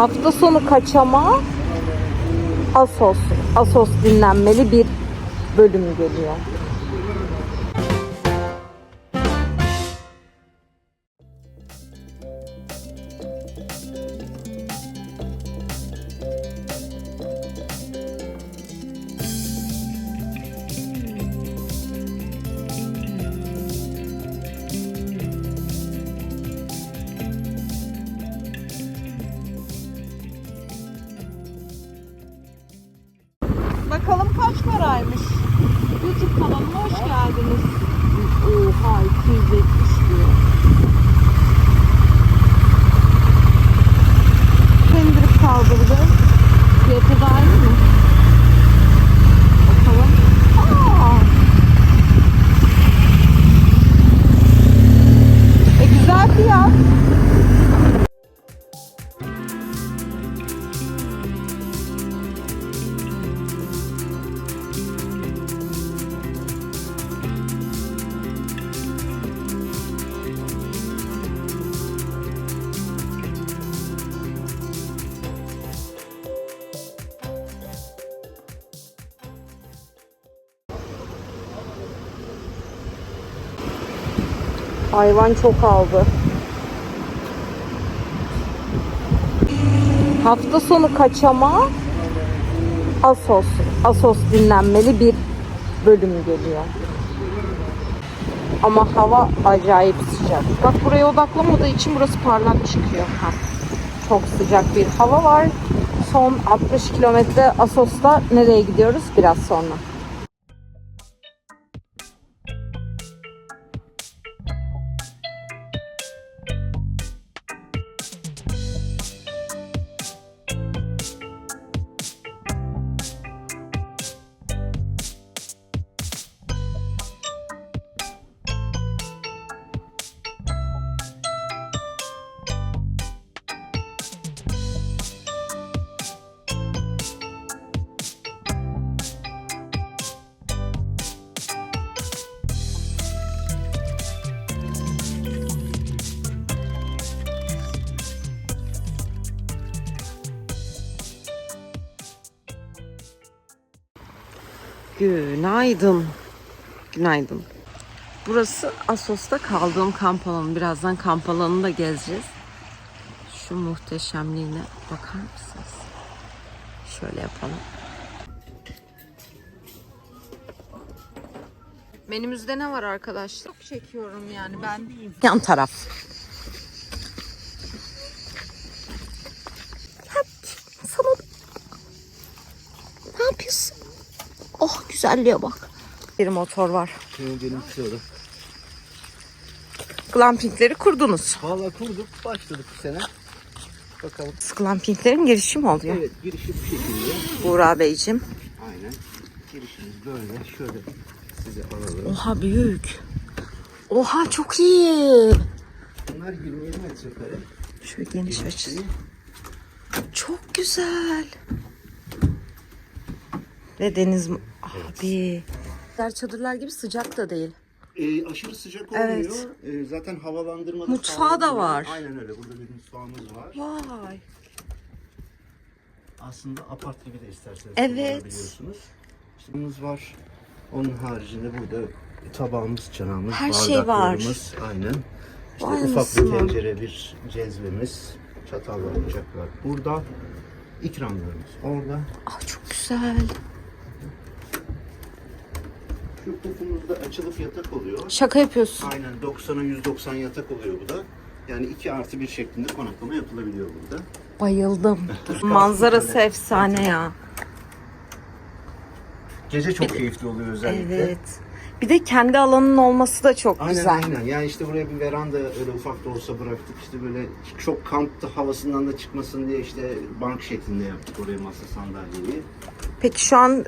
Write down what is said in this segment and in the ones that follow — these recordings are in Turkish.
Hafta sonu kaçama Asos. Asos dinlenmeli bir bölüm geliyor. Hi, two. Hayvan çok aldı. Hafta sonu kaçama Asos. Asos dinlenmeli bir bölüm geliyor. Ama hava acayip sıcak. Bak buraya odaklamadığı için burası parlak çıkıyor. Ha. Çok sıcak bir hava var. Son 60 kilometre Asos'ta nereye gidiyoruz biraz sonra. Günaydın. Günaydın. Burası Asos'ta kaldığım kamp alanı. Birazdan kamp alanını da gezeceğiz. Şu muhteşemliğine bakar mısınız? Şöyle yapalım. Menümüzde ne var arkadaşlar? Çok çekiyorum yani ben. Yan taraf. Ya, sana... Ne yapıyorsun? Oh güzelliğe bak. Bir motor var. Benim. Glampingleri kurdunuz. Valla kurduk, başladık bu sene. Bakalım. Glampinglerin girişi mi oluyor? Evet, girişi bu şekilde. Buğra Beyciğim. Aynen. Girişimiz böyle. Şöyle size alalım. Oha büyük. Oha çok iyi. Bunlar 27 metrekare. Şöyle geniş açı. Çok güzel. Ve deniz abi. Diğer çadırlar gibi sıcak da değil. Ee, aşırı sıcak olmuyor. Evet. Ee, zaten havalandırma da Mutfağı da var. Aynen öyle. Burada bir mutfağımız var. Vay. Aslında apart gibi de isterseniz Evet. kullanabiliyorsunuz. İşte bunumuz var. Onun haricinde burada tabağımız, çanağımız, Her şey var. bardaklarımız. Aynen. İşte Vay ufak anasını. bir tencere, bir cezvemiz, çatallar, bıçaklar burada. İkramlarımız orada. Ah çok güzel. Pufumuzda açılıp yatak oluyor. Şaka yapıyorsun. Aynen 90'a 190 yatak oluyor bu da. Yani 2 artı 1 şeklinde konaklama yapılabiliyor burada. Bayıldım. Manzarası efsane ya. Gece çok keyifli oluyor özellikle. Evet. Bir de kendi alanın olması da çok Aynen güzel. aynen. Yani işte buraya bir veranda öyle ufak da olsa bıraktık. İşte böyle çok kampta havasından da çıkmasın diye işte bank şeklinde yaptık oraya masa sandalyeyi. Peki şu an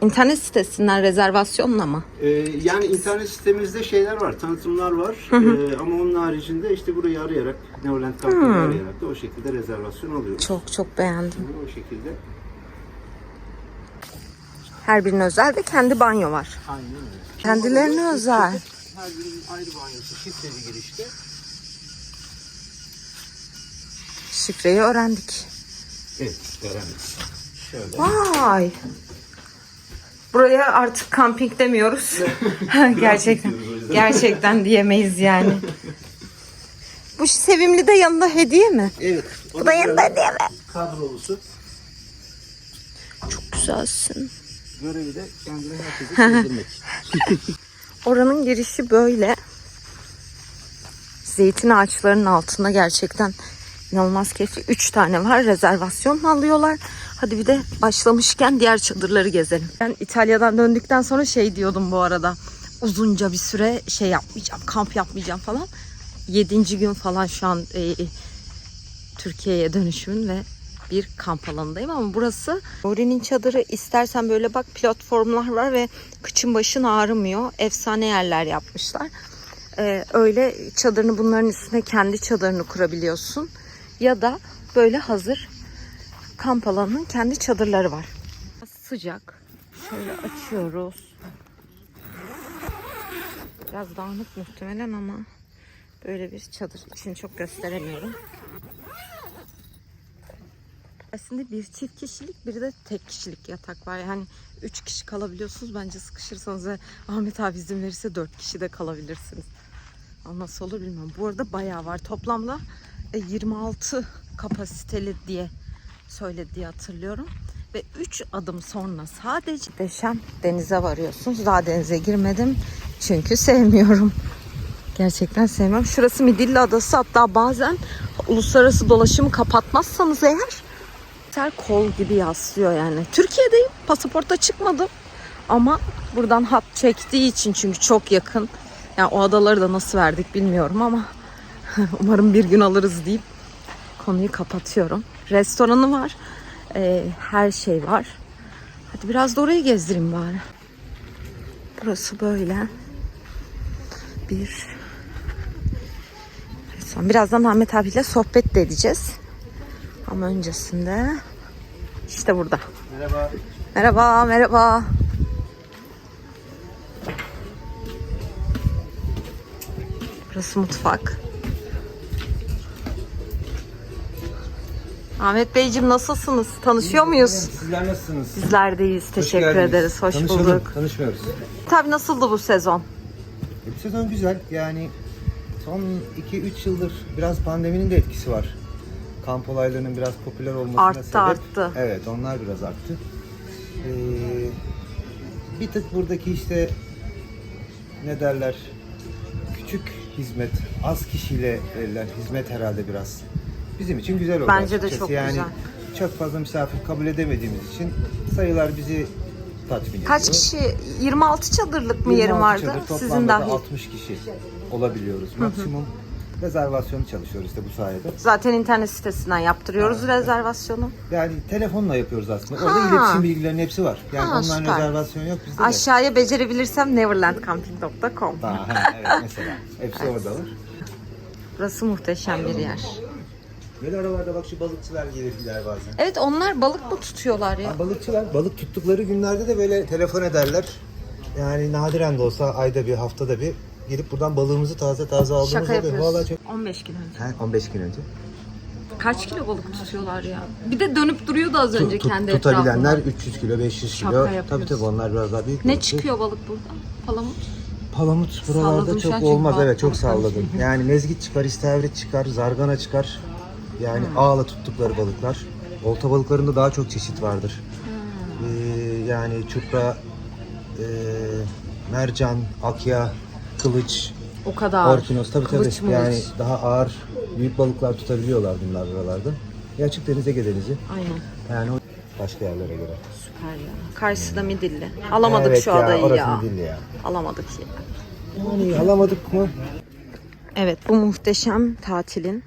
internet sitesinden rezervasyonla mı? Ee, yani internet sitemizde şeyler var, tanıtımlar var. Ee, ama onun haricinde işte burayı arayarak, Neoland Camping'i arayarak da o şekilde rezervasyon alıyoruz. Çok çok beğendim. O şekilde. Her birine özel ve kendi banyo var. Aynen öyle. Kendilerine özel. Her birinin ayrı banyosu, şifreli girişte. Şifreyi öğrendik. Evet, öğrendik. Şöyle. Vay. Buraya artık kamping demiyoruz. gerçekten. Gerçekten diyemeyiz yani. Bu sevimli de yanında hediye mi? Evet. Bu da yanında hediye mi? Kadrolusu. Çok güzelsin. Görevi de kendine herkese sevdirmek. Oranın girişi böyle. Zeytin ağaçlarının altında gerçekten inanılmaz keyifli. Üç tane var. Rezervasyon alıyorlar. Hadi bir de başlamışken diğer çadırları gezelim. Ben İtalya'dan döndükten sonra şey diyordum bu arada. Uzunca bir süre şey yapmayacağım, kamp yapmayacağım falan. Yedinci gün falan şu an e, Türkiye'ye dönüşümün ve bir kamp alanındayım ama burası Ori'nin çadırı istersen böyle bak platformlar var ve kıçın başın ağrımıyor. Efsane yerler yapmışlar. Ee, öyle çadırını bunların üstüne kendi çadırını kurabiliyorsun. Ya da böyle hazır kamp alanının kendi çadırları var. Sıcak. Şöyle açıyoruz. Biraz dağınık muhtemelen ama böyle bir çadır için çok gösteremiyorum. Aslında bir çift kişilik bir de tek kişilik yatak var. Yani üç kişi kalabiliyorsunuz. Bence sıkışırsanız ve Ahmet abi izin verirse dört kişi de kalabilirsiniz. Ama nasıl olur bilmiyorum. Bu arada bayağı var. Toplamda 26 kapasiteli diye söyledi diye hatırlıyorum. Ve 3 adım sonra sadece Deşem denize varıyorsunuz. Daha denize girmedim. Çünkü sevmiyorum. Gerçekten sevmem. Şurası Midilli Adası. Hatta bazen uluslararası dolaşımı kapatmazsanız eğer Ter kol gibi yaslıyor yani. Türkiye'deyim. Pasaporta çıkmadım. Ama buradan hat çektiği için çünkü çok yakın. Yani o adaları da nasıl verdik bilmiyorum ama umarım bir gün alırız deyip konuyu kapatıyorum. Restoranı var. Ee, her şey var. Hadi biraz da orayı gezdireyim bari. Burası böyle. Bir restoran. Birazdan Ahmet abiyle sohbet de edeceğiz. Ama öncesinde işte burada. Merhaba. Merhaba, merhaba. Burası mutfak. Ahmet Beyciğim nasılsınız? Tanışıyor muyuz? Sizler nasılsınız? Bizlerdeyiz. Hoş Teşekkür geldiniz. ederiz. Hoş Tanışalım, bulduk. Tanışmıyoruz. Tabii nasıldı bu sezon? E, Bu sezon güzel. Yani son 2-3 yıldır biraz pandeminin de etkisi var. Kamp olaylarının biraz popüler olmasına Arttı, sebep. arttı. Evet onlar biraz arttı. Ee, bir tık buradaki işte ne derler küçük hizmet, az kişiyle verilen hizmet herhalde biraz bizim için güzel oldu. Bence de açıkçası. çok yani güzel. Çok fazla misafir kabul edemediğimiz için sayılar bizi tatmin ediyor. Kaç kişi? 26 çadırlık mı 26 yerim vardı? çadır, Sizin da dahil. 60 kişi olabiliyoruz. Maksimum rezervasyonu çalışıyoruz işte bu sayede. Zaten internet sitesinden yaptırıyoruz rezervasyonu. Yani telefonla yapıyoruz aslında. Orada Ha. iletişim bilgilerinin hepsi var. Yani Ha, online süper. rezervasyon yok bizde de. Aşağıya becerebilirsem neverlandcamping.com. Ha, evet mesela. Hepsi orada var. Burası muhteşem bir yer. Böyle aralarda bak şu balıkçılar gelir gider bazen. Evet onlar balık mı tutuyorlar ya? Ha, balıkçılar balık tuttukları günlerde de böyle telefon ederler. Yani nadiren de olsa ayda bir haftada bir gelip buradan balığımızı taze taze aldığımız Şaka oluyor. yapıyorsun. Vallahi çok... 15 gün önce. Ha, 15 gün önce. Kaç kilo balık tutuyorlar ya? Bir de dönüp duruyordu az önce Tut- kendi tutabilenler etrafında. 300 kilo, 500 Şaka kilo. Tabii yapıyorsun. tabii onlar biraz daha büyük. Ne balık. çıkıyor balık buradan? Palamut. Palamut buralarda Salladım şu an çok çünkü olmaz. balık Evet çok salladım. Yani mezgit çıkar, istavrit çıkar, zargana çıkar. Yani Hmm. ağla tuttukları balıklar. Olta balıklarında daha çok çeşit vardır. Hmm. Ee, yani çupra, e, mercan, akya, kılıç, O kadar. orkinos tabii Kılıç tabii. mılıç. Yani daha ağır büyük balıklar tutabiliyorlar bunlar buralarda. Ya açık deniz Ege denizi. Aynen. Yani o başka yerlere göre. Süper ya. Karşıda Midilli. Alamadık Evet şu ya, adayı orası ya. Midilli ya. Alamadık ya. Yani alamadık mı? Evet bu muhteşem tatilin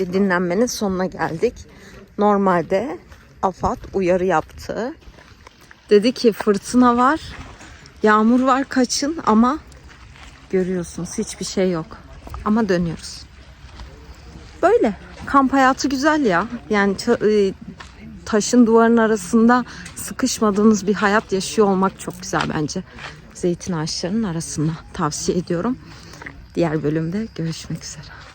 ve dinlenmenin sonuna geldik. Normalde AFAD uyarı yaptı. Dedi ki fırtına var, yağmur var kaçın ama görüyorsunuz hiçbir şey yok. Ama dönüyoruz. Böyle. Kamp hayatı güzel ya. Yani e, taşın duvarın arasında sıkışmadığınız bir hayat yaşıyor olmak çok güzel bence. Zeytin ağaçlarının arasında tavsiye ediyorum. Diğer bölümde görüşmek üzere.